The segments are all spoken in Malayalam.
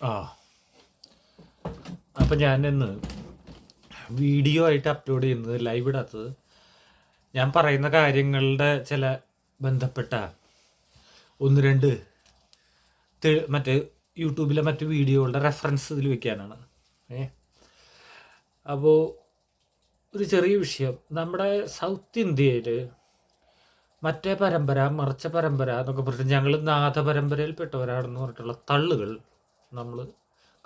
ആ. അപ്പം ഞാൻ ഇന്ന് വീഡിയോ ആയിട്ട് അപ്ലോഡ് ചെയ്യുന്നത് ലൈവ് ഇടാത്തത് ഞാൻ പറയുന്ന കാര്യങ്ങളുടെ ചില ബന്ധപ്പെട്ട ഒന്ന് രണ്ട് മറ്റേ യൂട്യൂബിലെ മറ്റു വീഡിയോകളുടെ റെഫറൻസ് ഇതിൽ വെക്കാനാണ്. ഏ? അപ്പോൾ ഒരു ചെറിയ വിഷയം. നമ്മുടെ സൗത്ത് ഇന്ത്യയിൽ മറ്റേ പരമ്പര മറിച്ച പരമ്പര എന്നൊക്കെ പറഞ്ഞിട്ട് ഞങ്ങൾ നാഥ പരമ്പരയിൽപ്പെട്ടവരാണെന്ന് പറഞ്ഞിട്ടുള്ള തള്ളുകൾ നമ്മൾ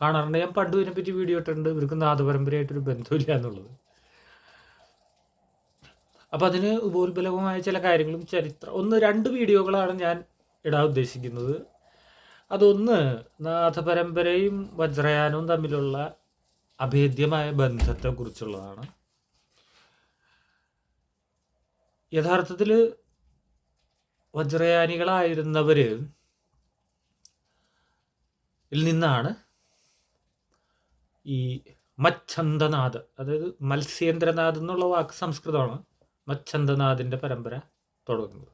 കാണാറുണ്ട്. ഞാൻ പണ്ട് ഇതിനെപ്പറ്റി വീഡിയോ ഇട്ടിട്ടുണ്ട്. ഇവർക്ക് നാദപരമ്പരയായിട്ടൊരു ബന്ധമില്ല എന്നുള്ളത്. അപ്പം അതിന് ഉപോത്ബലകമായ ചില കാര്യങ്ങളും ചരിത്രം ഒന്ന് രണ്ട് വീഡിയോകളാണ് ഞാൻ ഇടാൻ ഉദ്ദേശിക്കുന്നത്. അതൊന്ന് നാഥപരമ്പരയും വജ്രയാനവും തമ്മിലുള്ള അഭേദ്യമായ ബന്ധത്തെക്കുറിച്ചുള്ളതാണ്. യഥാർത്ഥത്തിൽ വജ്രയാനികളായിരുന്നവര് ിൽ നിന്നാണ് ഈ മച്ഛന്ദനാഥ് അതായത് മത്സ്യേന്ദ്രനാഥ് എന്നുള്ള വാക്ക് സംസ്കൃതമാണ് മച്ഛന്ദനാഥിന്റെ പരമ്പര തുടങ്ങുന്നത്.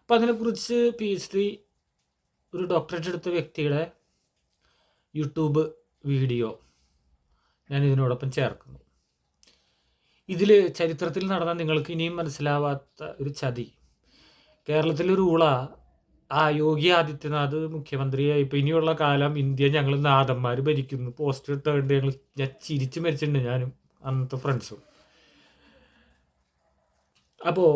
അപ്പം അതിനെക്കുറിച്ച് പി എച്ച് ഡി ഒരു ഡോക്ടറേറ്റ് എടുത്ത വ്യക്തിയുടെ യൂട്യൂബ് വീഡിയോ ഞാൻ ഇതിനോടൊപ്പം ചേർക്കുന്നു. ഇതിൽ ചരിത്രത്തിൽ നടന്ന നിങ്ങൾക്ക് ഇനിയും മനസ്സിലാവാത്ത ഒരു ചതി. കേരളത്തിലൊരു ഊള ആ യോഗി ആദിത്യനാഥ് മുഖ്യമന്ത്രിയായി. ഇപ്പം ഇനിയുള്ള കാലം ഇന്ത്യ ഞങ്ങൾ നാഥന്മാർ ഭരിക്കുന്നു. പോസ്റ്റർ ഇട്ടുകൊണ്ട് ഞങ്ങൾ ഞാൻ ചിരിച്ചു മരിച്ചിട്ടുണ്ട് ഞാനും അന്നത്തെ ഫ്രണ്ട്സും അപ്പോൾ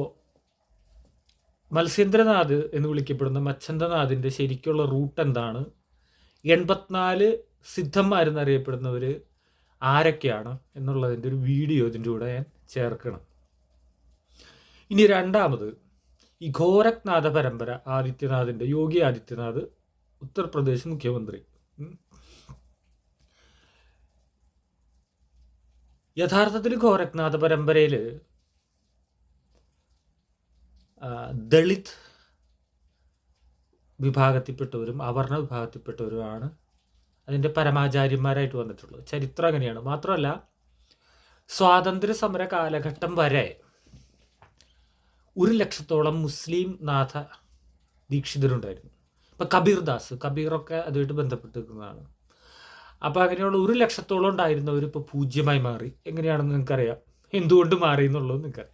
മത്സ്യേന്ദ്രനാഥ് എന്ന് വിളിക്കപ്പെടുന്ന മച്ചന്ദ്രനാഥിന്റെ ശരിക്കുള്ള റൂട്ട് എന്താണ്? എൺപത്തിനാല് സിദ്ധന്മാരെന്നറിയപ്പെടുന്നവർ ആരൊക്കെയാണ് എന്നുള്ളതിന്റെ ഒരു വീഡിയോ ഇതിന്റെ കൂടെ ഞാൻ ചേർക്കണം. ഇനി രണ്ടാമത് ഈ ഗോരഖ്നാഥ പരമ്പര ആദിത്യനാഥിന്റെ യോഗി ആദിത്യനാഥ് ഉത്തർപ്രദേശ് മുഖ്യമന്ത്രി. യഥാർത്ഥത്തിൽ ഗോരഖ്നാഥ പരമ്പരയിൽ ദളിത് വിഭാഗത്തിൽപ്പെട്ടവരും അവർണ വിഭാഗത്തിൽപ്പെട്ടവരുമാണ് അതിന്റെ പരമാചാര്യന്മാരായിട്ട് വന്നിട്ടുള്ളത്. ചരിത്രം അങ്ങനെയാണ്. മാത്രമല്ല സ്വാതന്ത്ര്യ സമര കാലഘട്ടം വരെ ഒരു ലക്ഷത്തോളം മുസ്ലിം നാഥ ദീക്ഷിതരുണ്ടായിരുന്നു. ഇപ്പം കബീർ ദാസ് കബീറൊക്കെ അതുമായിട്ട് ബന്ധപ്പെട്ട് നിൽക്കുന്നതാണ് അപ്പോൾ അങ്ങനെയുള്ള ഒരു ലക്ഷത്തോളം ഉണ്ടായിരുന്നവർ ഇപ്പോൾ പൂജ്യമായി മാറി. എങ്ങനെയാണെന്ന് നിങ്ങൾക്കറിയാം. എന്തുകൊണ്ട് മാറി എന്നുള്ളത് നിങ്ങൾക്കറിയാം.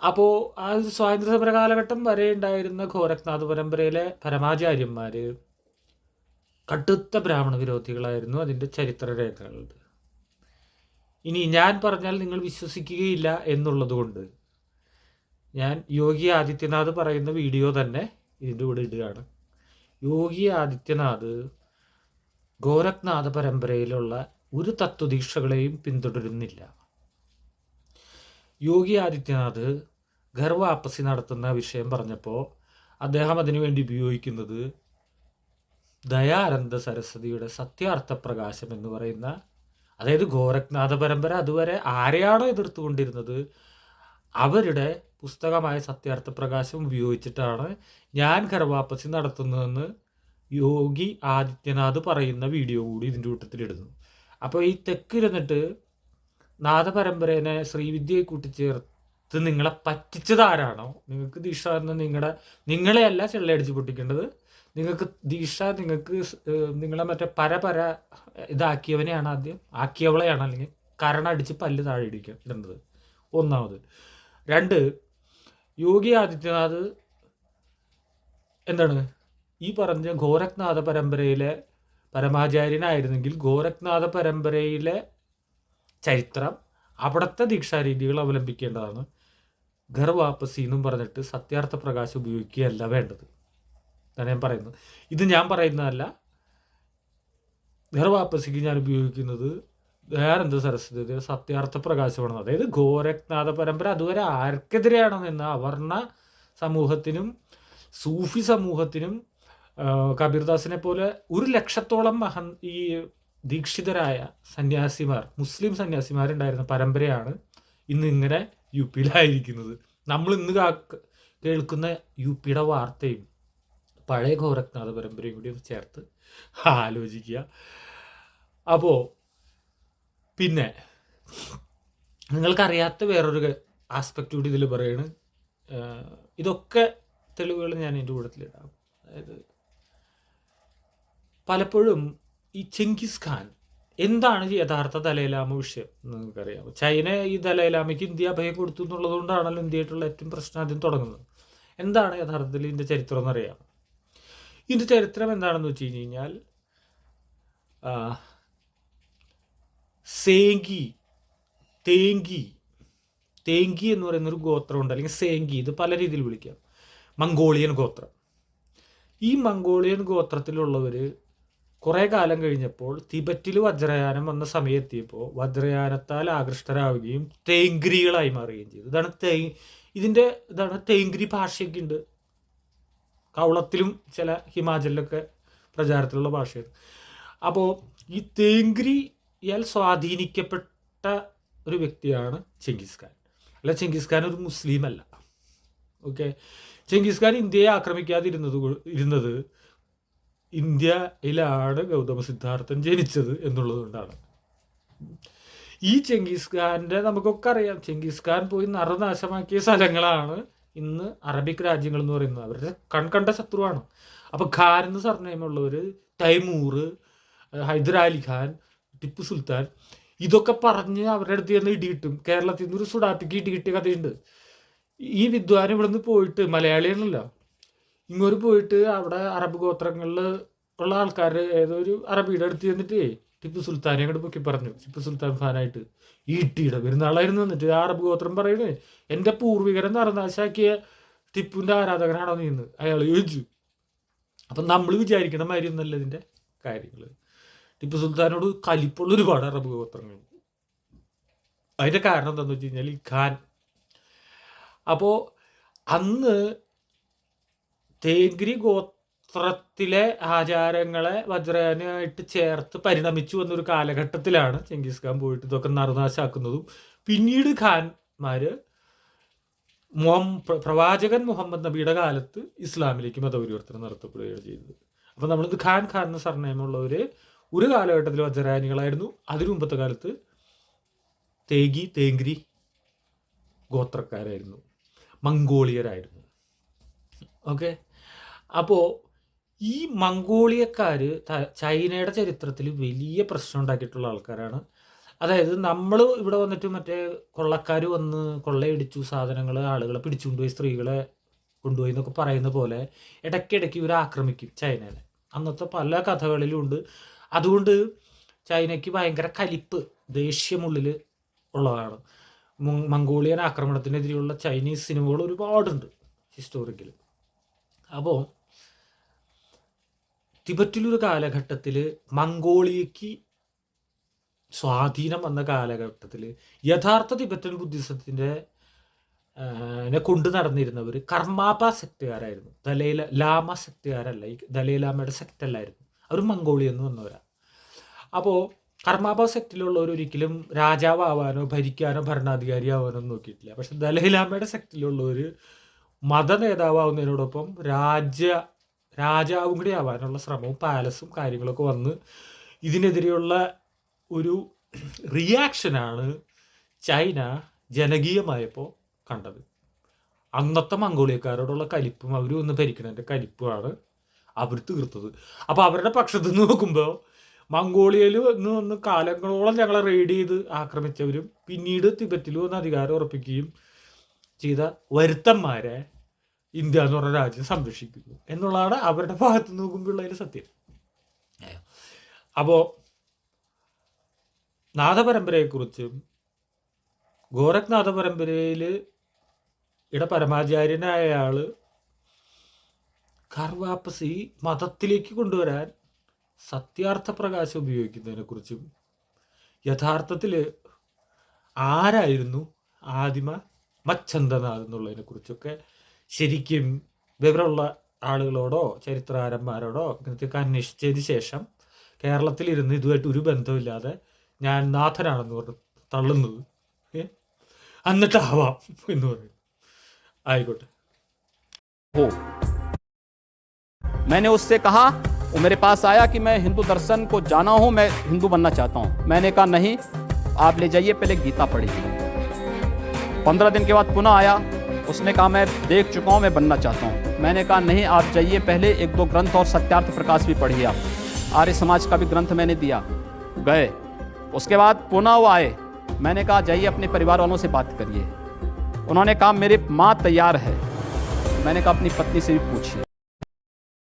അപ്പോൾ ആ ഒരു സ്വാതന്ത്ര്യ സമര കാലഘട്ടം വരെ ഉണ്ടായിരുന്ന ഘോരക്നാഥ് പരമ്പരയിലെ പരമാചാര്യന്മാർ കടുത്ത ബ്രാഹ്മണ വിരോധികളായിരുന്നു അതിന്റെ ചരിത്രരേഖകളുണ്ട് ഇനി ഞാൻ പറഞ്ഞാൽ നിങ്ങൾ വിശ്വസിക്കുകയില്ല എന്നുള്ളത് കൊണ്ട് ഞാൻ യോഗി ആദിത്യനാഥ് പറയുന്ന വീഡിയോ തന്നെ ഇതിന്റെ കൂടെ ഇടുകയാണ്. യോഗി ആദിത്യനാഥ് ഗോരഖ്നാഥ പരമ്പരയിലുള്ള ഒരു തത്വദീക്ഷകളെയും പിന്തുടരുന്നില്ല. യോഗി ആദിത്യനാഥ് ഗർവാപ്പസി നടത്തുന്ന വിഷയം പറഞ്ഞപ്പോൾ അദ്ദേഹം അതിനുവേണ്ടി ഉപയോഗിക്കുന്നത് ദയാനന്ദ സരസ്വതിയുടെ സത്യാർത്ഥ പ്രകാശം എന്ന് പറയുന്ന അതായത് ഗോരഖ്നാഥ പരമ്പര അതുവരെ ആരെയാണോ എതിർത്തുകൊണ്ടിരുന്നത് അവരുടെ പുസ്തകമായ സത്യാർത്ഥ പ്രകാശം ഉപയോഗിച്ചിട്ടാണ് ഞാൻ ഖർവാപ്പസി നടത്തുന്നതെന്ന് യോഗി ആദിത്യനാഥ് പറയുന്ന വീഡിയോ കൂടി ഇതിന്റെ കൂട്ടത്തിലിടുന്നു. അപ്പോൾ ഈ തെക്കിരുന്നിട്ട് നാദപരമ്പരേനെ ശ്രീവിദ്യയെ കൂട്ടിച്ചേർത്ത് നിങ്ങളെ പറ്റിച്ചത് ആരാണോ നിങ്ങൾക്ക് ദീക്ഷ എന്ന് നിങ്ങളുടെ നിങ്ങളെയല്ല ചെള്ളയടിച്ച് പൊട്ടിക്കേണ്ടത്. നിങ്ങൾക്ക് ദീക്ഷ നിങ്ങൾക്ക് നിങ്ങളെ മറ്റേ പര പര ഇതാക്കിയവനെയാണ് ആദ്യം ആക്കിയവളെയാണ് അല്ലെങ്കിൽ കരണടിച്ച് പല്ല് താഴെ ഇടിക്കുക ഇടേണ്ടത്. ഒന്നാമത്. രണ്ട് യോഗി ആദിത്യനാഥ് എന്താണ്? ഈ പറഞ്ഞ ഗോരഖ്നാഥ പരമ്പരയിലെ പരമാചാര്യനായിരുന്നെങ്കിൽ ഗോരഖ്നാഥ പരമ്പരയിലെ ചരിത്രം അവിടുത്തെ ദീക്ഷാരീതികൾ അവലംബിക്കേണ്ടതാണ്. ഗർവാപ്പസി എന്നും പറഞ്ഞിട്ട് സത്യാർത്ഥ പ്രകാശം ഉപയോഗിക്കുകയല്ല വേണ്ടത്. എന്നാണ് ഞാൻ പറയുന്നത്. ഇത് ഞാൻ പറയുന്നതല്ല. ഗർവാപ്പസിക്ക് ഞാൻ ഉപയോഗിക്കുന്നത് ദയാനന്ദ സരസ്വതിയുടെ സത്യാർത്ഥ പ്രകാശമാണ്. അതായത് ഗോരഖ്നാഥ പരമ്പര അതുവരെ ആർക്കെതിരെയാണോ നിന്ന് അവർണ സമൂഹത്തിനും സൂഫി സമൂഹത്തിനും കബീർദാസിനെ പോലെ ഒരു ലക്ഷത്തോളം മഹൻ ഈ ദീക്ഷിതരായ സന്യാസിമാർ മുസ്ലിം സന്യാസിമാരുണ്ടായിരുന്ന പരമ്പരയാണ് ഇന്ന് ഇങ്ങനെ യു പിയിലായിരിക്കുന്നത്. നമ്മൾ ഇന്ന് കേൾക്കുന്ന യു പിയുടെ വാർത്തയും പഴയ ഗോരഖ്നാഥ പരമ്പരയും കൂടി ചേർത്ത് ആലോചിക്കുക. അപ്പോൾ പിന്നെ നിങ്ങൾക്കറിയാത്ത വേറൊരു ആസ്പെക്റ്റ് കൂടി ഇതിൽ പറയാണ്. ഇതൊക്കെ തെളിവുകൾ ഞാൻ എന്റെ കൂട്ടത്തിലിടാം. അതായത് പലപ്പോഴും ഈ ചെങ്കിസ് ഖാൻ എന്താണ് യഥാർത്ഥ ദലൈലാമ വിഷയം നിങ്ങൾക്കറിയാം. ചൈന ഈ ദലൈലാമയ്ക്ക് ഇന്ത്യ അഭയം കൊടുത്തു എന്നുള്ളത് കൊണ്ടാണല്ലോ ഇന്ത്യയായിട്ടുള്ള ഏറ്റവും പ്രശ്നം ആദ്യം തുടങ്ങുന്നത്. എന്താണ് യഥാർത്ഥത്തിൽ ഇതിന്റെ ചരിത്രം എന്നറിയാം ഇതിന്റെ ചരിത്രം എന്താണെന്ന് വെച്ച് കഴിഞ്ഞ് കഴിഞ്ഞാൽ സേങ്കി തേങ്കി തേങ്കി എന്ന് പറയുന്ന ഒരു ഗോത്രമുണ്ട് അല്ലെങ്കിൽ സേങ്കി ഇത് പല രീതിയിൽ വിളിക്കാം. മംഗോളിയൻ ഗോത്രം. ഈ മംഗോളിയൻ ഗോത്രത്തിലുള്ളവർ കുറേ കാലം കഴിഞ്ഞപ്പോൾ തിബറ്റിൽ വജ്രയാനം വന്ന സമയത്തിയപ്പോൾ വജ്രയാനത്താൽ ആകൃഷ്ടരാവുകയും തേങ്ക്രികളായി മാറുകയും ചെയ്തു. ഇതാണ് തേ ഇതിന്റെ ഇതാണ് തേങ്ക്രി ഭാഷയൊക്കെ ഉണ്ട്. കവളത്തിലും ചില ഹിമാചലിലൊക്കെ പ്രചാരത്തിലുള്ള ഭാഷയാണ്. അപ്പോൾ ഈ തേങ്ക്രിയാൽ സ്വാധീനിക്കപ്പെട്ട ഒരു വ്യക്തിയാണ് ചെങ്കിസ് ഖാൻ. അല്ല ചെങ്കിസ് ഖാൻ ഒരു മുസ്ലിം അല്ല ഓക്കെ? ചെങ്കിസ് ഖാൻ ഇന്ത്യയെ ആക്രമിക്കാതിരുന്നത് ഇരുന്നത് ഇന്ത്യയിലാണ് ഗൗതമ സിദ്ധാർത്ഥൻ ജനിച്ചത് എന്നുള്ളതുകൊണ്ടാണ്. ഈ ചെങ്കിസ് ഖാന്റെ നമുക്കൊക്കെ അറിയാം. ചെങ്കിസ് ഖാൻ പോയി നറുനാശമാക്കിയ സ്ഥലങ്ങളാണ് ഇന്ന് അറബിക് രാജ്യങ്ങൾ എന്ന് പറയുന്നത്. അവരുടെ കൺകണ്ട ശത്രുവാണ്. അപ്പോൾ ഖാൻ എന്ന് സർനെയിമുള്ളവർ തൈമൂർ ഹൈദരാലി ഖാൻ ടിപ്പു സുൽത്താൻ ഇതൊക്കെ പറഞ്ഞ് അവരുടെ അടുത്ത് ചെന്ന് ഇടിയിട്ടും. കേരളത്തിൽ നിന്ന് ഒരു സുഡാപ്പിക്ക് ഇടി കിട്ടിയ കഥയുണ്ട്. ഈ വിദ്വാൻ ഇവിടെ നിന്ന് പോയിട്ട് മലയാളിയാണല്ലോ. ഇങ്ങോട്ട് പോയിട്ട് അവിടെ അറബ് ഗോത്രങ്ങളിൽ ഉള്ള ആൾക്കാർ ഏതോ ഒരു അറബിയുടെ അടുത്ത് ചെന്നിട്ട് ടിപ്പു സുൽത്താനെ അങ്ങോട്ട് പൊക്കി പറഞ്ഞു. ടിപ്പു സുൽത്താൻ ഫാനായിട്ട്. ഈ ഇട്ടിയുടെ പെരുന്നാളായിരുന്നു എന്നിട്ട് ആ അറബ് ഗോത്രം പറയണേ എന്റെ പൂർവികരെ നറനാശാക്കിയ ടിപ്പുവിന്റെ ആരാധകനാണോ നീന്ന് അയാൾ ചോദിച്ചു. അപ്പം നമ്മൾ വിചാരിക്കണ മാതിരി ഒന്നല്ല ഇതിന്റെ കാര്യങ്ങൾ ടിപ്പു സുൽത്താനോട് കലിപ്പുള്ള ഒരുപാട് അറബ് ഗോത്രങ്ങൾ. അതിന്റെ കാരണം എന്താണെന്ന് വെച്ച് കഴിഞ്ഞാൽ ഖാൻ. അപ്പോ അന്ന് തേഗ്രി ഗോത്രത്തിലെ ആചാരങ്ങളെ വജ്രയാനായിട്ട് ചേർത്ത് പരിണമിച്ചു വന്നൊരു കാലഘട്ടത്തിലാണ് ചെങ്കിസ് ഖാൻ പോയിട്ട് ഇതൊക്കെ നറുനാശാക്കുന്നതും. പിന്നീട് ഖാൻമാര് മുഹം- പ്രവാചകൻ മുഹമ്മദ് നബിയുടെ കാലത്ത് ഇസ്ലാമിലേക്ക് മതപരിവർത്തനം നടത്തപ്പെടുകയാണ് ചെയ്തത്. അപ്പോൾ നമ്മളിത് ഖാൻ ഖാൻ എന്ന സർണയമുള്ളവർ ഒരു കാലഘട്ടത്തിൽ വജ്രായനികളായിരുന്നു അതിനു മുമ്പത്തെ കാലത്ത് തേഗി തേങ്ക്രി ഗോത്രക്കാരായിരുന്നു. മംഗോളിയരായിരുന്നു. ഓക്കെ? അപ്പോൾ ഈ മംഗോളിയക്കാർ ചൈനയുടെ ചരിത്രത്തിൽ വലിയ പ്രശ്നം ഉണ്ടാക്കിയിട്ടുള്ള ആൾക്കാരാണ്. അതായത് നമ്മൾ ഇവിടെ വന്നിട്ട് മറ്റേ കൊള്ളക്കാർ വന്ന് കൊള്ളയടിച്ചു സാധനങ്ങൾ ആളുകളെ പിടിച്ചുകൊണ്ടുപോയി സ്ത്രീകളെ കൊണ്ടുപോയി എന്നൊക്കെ പറയുന്ന പോലെ ഇടയ്ക്കിടയ്ക്ക് ഇവർ ആക്രമിക്കും ചൈനനെ അന്നത്തെ പല കഥകളിലും ഉണ്ട്. അതുകൊണ്ട് ചൈനയ്ക്ക് ഭയങ്കര കലിപ്പ് ദേഷ്യമുള്ളിൽ ഉള്ളതാണ്. മംഗോളിയൻ ആക്രമണത്തിനെതിരെയുള്ള ചൈനീസ് സിനിമകൾ ഒരുപാടുണ്ട് ഹിസ്റ്റോറിക്കൽ അപ്പോൾ തിബറ്റിലൊരു കാലഘട്ടത്തിൽ മംഗോളിയക്ക് സ്വാധീനം വന്ന കാലഘട്ടത്തിൽ യഥാർത്ഥ തിബറ്റൻ ബുദ്ധിസത്തിന്റെ കൊണ്ട് നടന്നിരുന്നവർ കർമാപ സെക്റ്റുകാരായിരുന്നു. ദലൈല ലാമ സെക്റ്റുകാരല്ല ദലൈലാമയുടെ സെക്റ്റ് അല്ലായിരുന്നു അവർ മംഗോളിയെന്ന് വന്നവരാണ് അപ്പോൾ കർമാപ സെക്റ്റിലുള്ളവർ ഒരിക്കലും രാജാവാകാനോ ഭരിക്കാനോ ഭരണാധികാരിയാവാനോ നോക്കിയിട്ടില്ല. പക്ഷെ ദലൈലാമയുടെ സെക്റ്റിലുള്ളവർ മത നേതാവാകുന്നതിനോടൊപ്പം രാജ്യ രാജാവും കൂടി ആവാനുള്ള ശ്രമവും പാലസും കാര്യങ്ങളൊക്കെ വന്ന് ഇതിനെതിരെയുള്ള ഒരു റിയാക്ഷനാണ് ചൈന ജനകീയമായപ്പോൾ കണ്ടത്. അന്നത്തെ മംഗോളിയക്കാരോടുള്ള കലിപ്പും അവരും ഒന്ന് ഭരിക്കണതിന്റെ കലിപ്പുമാണ് അവർ തീർത്തത്. അപ്പോൾ അവരുടെ പക്ഷത്ത് നോക്കുമ്പോൾ മംഗോളിയയിൽ വന്ന് വന്ന് കാലങ്ങളോളം ഞങ്ങളെ റെയ്ഡ് ചെയ്ത് ആക്രമിച്ചവരും പിന്നീട് തിബറ്റിൽ വന്ന് അധികാരം ഉറപ്പിക്കുകയും ചെയ്ത വരുത്തന്മാരെ ഇന്ത്യ എന്ന് പറഞ്ഞ രാജ്യം സംരക്ഷിക്കുന്നു എന്നുള്ളതാണ് അവരുടെ ഭാഗത്ത് നിന്ന് നോക്കുമ്പോഴുള്ള സത്യം. അപ്പോൾ നാഥപരമ്പരയെക്കുറിച്ചും ഗോരഖ്നാഥ പരമ്പരയിൽ ഇവിടെ പരമാചാര്യനായ ആൾ കർവാപ്പസി മതത്തിലേക്ക് കൊണ്ടുവരാൻ സത്യാർത്ഥ പ്രകാശം ഉപയോഗിക്കുന്നതിനെക്കുറിച്ചും യഥാർത്ഥത്തിൽ ആരായിരുന്നു ആദിമ മച്ഛന്തനാഥ് എന്നുള്ളതിനെക്കുറിച്ചൊക്കെ ശരിക്കും വിവരമുള്ള ആളുകളോടോ ചരിത്രകാരന്മാരോടോ ഇങ്ങനത്തെയൊക്കെ അന്വേഷിച്ചതിന് ശേഷം കേരളത്തിലിരുന്ന് ഇതുമായിട്ട് ഒരു ബന്ധമില്ലാതെ ഞാൻ നാഥനാണെന്ന് പറഞ്ഞ് തള്ളുന്നത് ഏ? എന്നിട്ടാവാം എന്ന് പറയും ആയിക്കോട്ടെ हो मैंने उससे कहा वो मेरे पास आया कि मैं हिंदू दर्शन को जाना हूँ, मैं हिंदू बनना चाहता हूँ। मैंने कहा, नहीं, आप ले जाइए, पहले गीता पढ़िए। पंद्रह दिन के बाद पुनः आया। उसने कहा, मैं देख चुका हूँ, मैं बनना चाहता हूँ। मैंने कहा, नहीं, आप जाइए पहले, एक दो ग्रंथ और सत्यार्थ प्रकाश भी पढ़िए आप। आर्य समाज का भी ग्रंथ मैंने दिया। गए। उसके बाद पुनः वो आए। मैंने कहा, जाइए, अपने परिवार वालों से बात करिए। उन्होंने कहा, मेरी माँ तैयार है। मैंने कहा, अपनी पत्नी से भी पूछिए।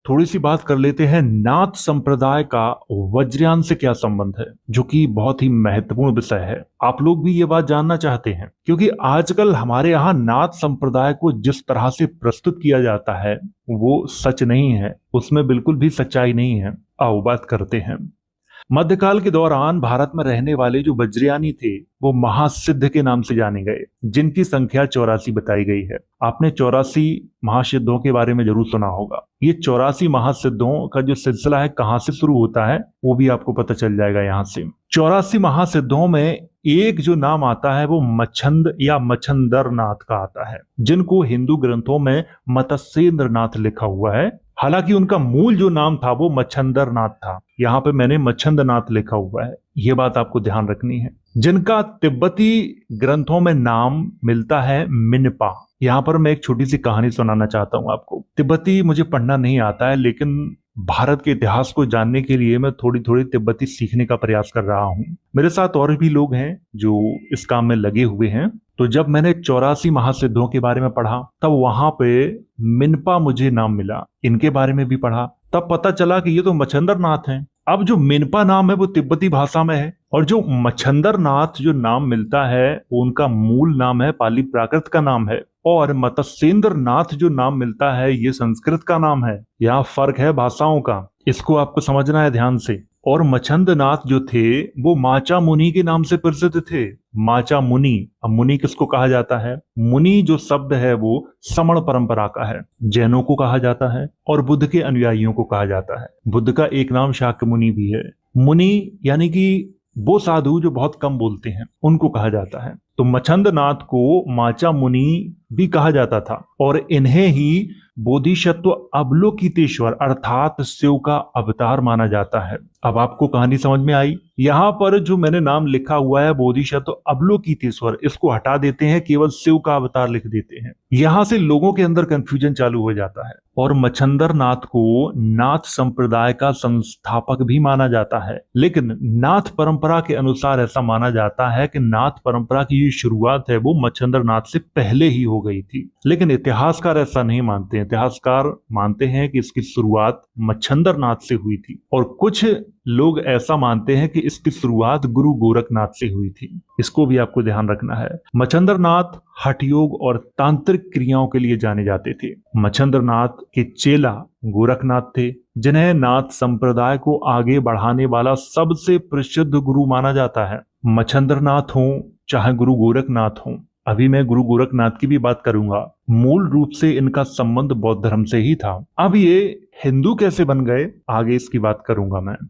थोड़ी सी बात कर लेते हैं, नाथ संप्रदाय का वज्रयान से क्या संबंध है, जो कि बहुत ही महत्वपूर्ण विषय है। आप लोग भी ये बात जानना चाहते हैं, क्योंकि आजकल हमारे यहाँ नाथ संप्रदाय को जिस तरह से प्रस्तुत किया जाता है, वो सच नहीं है, उसमें बिल्कुल भी सच्चाई नहीं है। आओ बात करते हैं। मध्यकाल के दौरान भारत में रहने वाले जो वज्रयानी थे, वो महासिद्ध के नाम से जाने गए, जिनकी संख्या चौरासी बताई गई है। आपने चौरासी महासिद्धों के बारे में ज़रूर सुना होगा। ये चौरासी महासिद्धों का जो सिलसिला है, कहाँ से शुरू होता है, वो भी आपको पता चल जाएगा यहाँ से। चौरासी महासिद्धों में एक जो नाम आता है, वो मच्छंद या मच्छंदर नाथ का आता है, जिनको हिंदू ग्रंथों में मत्स्येंद्र नाथ लिखा हुआ है। हालाँकि उनका मूल जो नाम था वो मच्छंदर नाथ था। यहाँ पे मैंने मच्छंद नाथ लिखा हुआ है। ये बात आपको ध्यान रखनी है। जिनका तिब्बती ग्रंथों में नाम मिलता है मिनपा। यहाँ पर मैं एक छोटी सी कहानी सुनाना चाहता हूँ आपको। तिब्बती मुझे पढ़ना नहीं आता है, लेकिन भारत के इतिहास को जानने के लिए मैं थोड़ी थोड़ी तिब्बती सीखने का प्रयास कर रहा हूँ। मेरे साथ और भी लोग हैं जो इस काम में लगे हुए हैं। तो जब मैंने चौरासी महासिद्धों के बारे में पढ़ा, तब वहाँ पे मिनपा मुझे नाम मिला। इनके बारे में भी पढ़ा। तब पता चला कि ये तो मच्छंदर नाथ हैं। अब जो मिनपा नाम है, वो तिब्बती भाषा में है। और जो मच्छंदर नाथ जो नाम मिलता है, वो उनका मूल नाम है, पाली प्राकृत का नाम है। और मत्स्येंद्र नाथ जो नाम मिलता है, ये संस्कृत का नाम है। यहाँ फ़र्क है भाषाओं का। इसको आपको समझना है ध्यान से। और मछंद नाथ जो थे, वो माचा मुनि के नाम से प्रसिद्ध थे। माचा मुनि, अब मुनि किसको कहा जाता है? मुनि जो शब्द है वो समण परंपरा का है, जैनों को कहा जाता है और बुद्ध के अनुयायियों को कहा जाता है। बुद्ध का एक नाम शाक्य मुनि भी है। मुनि यानी कि वो साधु जो बहुत कम बोलते हैं, उनको कहा जाता है। तो मछंद नाथ को माचा मुनि भी कहा जाता था। और इन्हें ही बोधिशत्व अवलोकितेश्वर अर्थात शिव का अवतार माना जाता है। अब आपको कहानी समझ में आई? यहाँ पर जो मैंने नाम लिखा हुआ है बोधिशत्व अवलोकितेश्वर, इसको हटा देते हैं, केवल शिव का अवतार लिख देते हैं। यहाँ से लोगों के अंदर कंफ्यूजन चालू हो जाता है। और मच्छंदर नाथ को नाथ संप्रदाय का संस्थापक भी माना जाता है। लेकिन नाथ परंपरा के अनुसार ऐसा माना जाता है कि नाथ परंपरा की जो शुरुआत है, वो मच्छंदर से पहले ही हो गई थी। लेकिन इतिहासकार ऐसा नहीं मानते इतिहासकार मानते हैं कि इसकी शुरुआत मच्छंदर से हुई थी। और कुछ लोग ऐसा मानते हैं कि इसकी शुरुआत गुरु गोरखनाथ से हुई थी। इसको भी आपको ध्यान रखना है। मच्छंदर नाथ हठ योग और तांत्रिक क्रियाओं के लिए जाने जाते थे। मच्छंद्र के चेला गोरखनाथ थे, जिन्हें नाथ संप्रदाय को आगे बढ़ाने वाला सबसे प्रसिद्ध गुरु माना जाता है। मच्छंद्र हो चाहे गुरु गोरखनाथ हो, अभी मैं गुरु गोरखनाथ की भी बात करूँगा। मूल रूप से इनका संबंध बौद्ध धर्म से ही था। अब ये हिंदू कैसे बन गए, आगे इसकी बात करूँगा मैं।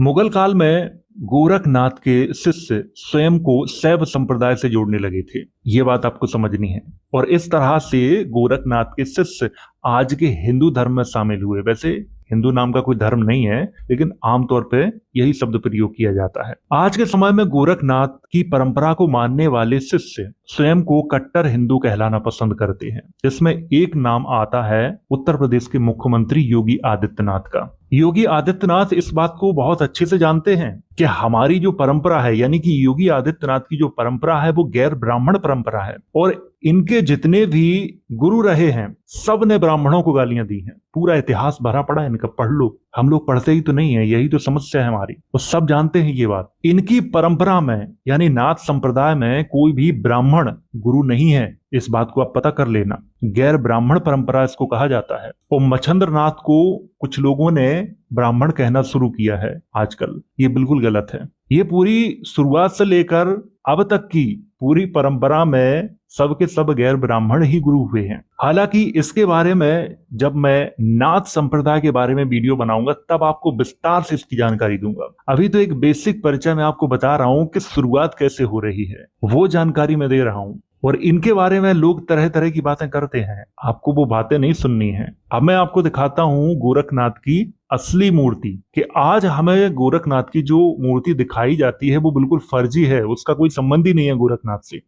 मुगल काल में गोरखनाथ के शिष्य स्वयं को शैव संप्रदाय से जोड़ने लगे थे। ये बात आपको समझनी है। और इस तरह से गोरखनाथ के शिष्य आज के हिंदू धर्म में शामिल हुए। वैसे हिंदू नाम का कोई धर्म नहीं है, लेकिन आमतौर पे यही शब्द प्रयोग किया जाता है। आज के समय में गोरखनाथ की परंपरा को मानने वाले शिष्य स्वयं को कट्टर हिंदू कहलाना पसंद करते हैं। इसमें एक नाम आता है उत्तर प्रदेश के मुख्यमंत्री योगी आदित्यनाथ का। योगी आदित्यनाथ इस बात को बहुत अच्छे से जानते हैं कि हमारी जो परंपरा है, यानी कि योगी आदित्यनाथ की जो परंपरा है, वो गैर ब्राह्मण परंपरा है। और इनके जितने भी गुरु रहे हैं, सबने ब्राह्मणों को गालियाँ दी हैं। पूरा इतिहास भरा पड़ा है, इनका पढ़ लो। हम लोग पढ़ते ही तो नहीं है, यही तो समस्या है हमारी। वो सब जानते हैं ये बात। इनकी परंपरा में, यानी नाथ संप्रदाय में कोई भी ब्राह्मण गुरु नहीं है, इस बात को आप पता कर लेना। गैर ब्राह्मण परंपरा इसको कहा जाता है। और मच्छंद्र नाथ को कुछ लोगों ने ब्राह्मण कहना शुरू किया है आजकल। ये बिल्कुल गलत है। ये पूरी शुरुआत से लेकर अब तक की पूरी परंपरा में सबके सब गैर ब्राह्मण ही गुरु हुए हैं। हालाँकि इसके बारे में जब मैं नाथ संप्रदाय के बारे में वीडियो बनाऊँगा, तब आपको विस्तार से इसकी जानकारी दूँगा। अभी तो एक बेसिक परिचय मैं आपको बता रहा हूँ कि शुरुआत कैसे हो रही है। वो जानकारी मैं दे रहा हूँ। और इनके बारे में लोग तरह तरह की बातें करते हैं। आपको वो बातें नहीं सुननी है। अब मैं आपको दिखाता हूँ गोरखनाथ की असली मूर्ति कि आज हमें गोरखनाथ की जो मूर्ति दिखाई जाती है, वो बिल्कुल फर्जी है। उसका कोई संबंध ही नहीं है गोरखनाथ से।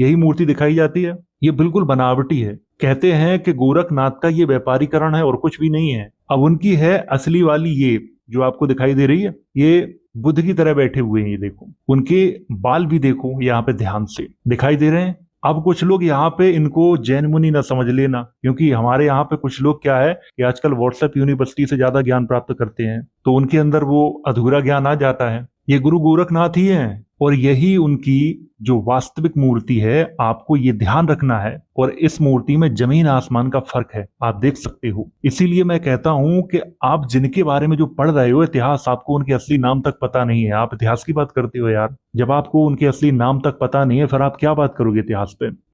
यही मूर्ति दिखाई जाती है। ये बिल्कुल बनावटी है। कहते हैं कि गोरखनाथ का ये व्यापारीकरण है और कुछ भी नहीं है। अब उनकी है असली वाली ये, जो आपको दिखाई दे रही है। ये बुद्ध की तरह बैठे हुए हैं, ये देखो। उनके बाल भी देखो यहाँ पे ध्यान से। दिखाई दे रहे हैं। अब कुछ लोग यहाँ पे इनको जैन मुनि ना समझ लेना, क्योंकि हमारे यहाँ पे कुछ लोग क्या है कि आजकल व्हाट्सएप यूनिवर्सिटी से ज़्यादा ज्ञान प्राप्त करते हैं तो उनके अंदर वो अधूरा ज्ञान आ जाता है। ये गुरु गोरखनाथ ही हैं। और यही उनकी जो वास्तविक मूर्ति है, आपको ये ध्यान रखना है और इस मूर्ति में ज़मीन आसमान का फ़र्क है। आप देख सकते हो। इसीलिए मैं कहता हूँ कि आप जिनके बारे में जो पढ़ रहे हो, इतिहास आपको उनके असली नाम तक पता नहीं है। आप इतिहास की बात करते हो यार। जब आपको उनके असली नाम तक पता नहीं है, फिर आप क्या बात करोगे इतिहास पे?